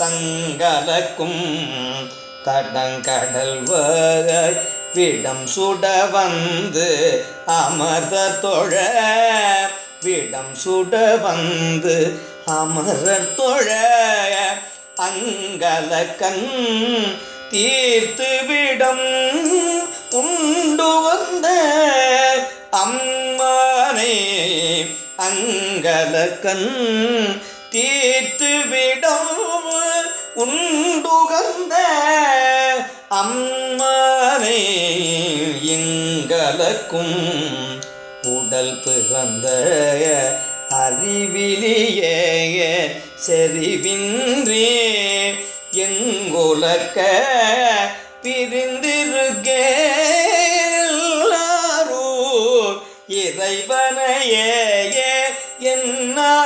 சங்கலக்கும் தடங்கடல் வகை விடம் சுட வந்து அமர தொழ. விடம் சுட வந்து அமர தொழ. அங்கலக்கண் தீர்த்து விடம் உண்டு வந்த அம்மானே. அங்கலக்கண் தீர்த்து விடம் உண்டுகந்த அம்மானே எங்களுக்கும் உடல் பிறந்த அறிவிலேயே செறிவின்றி. எங்குலக்க பிரிந்திருக்கேரோ இறைவனையே என்ன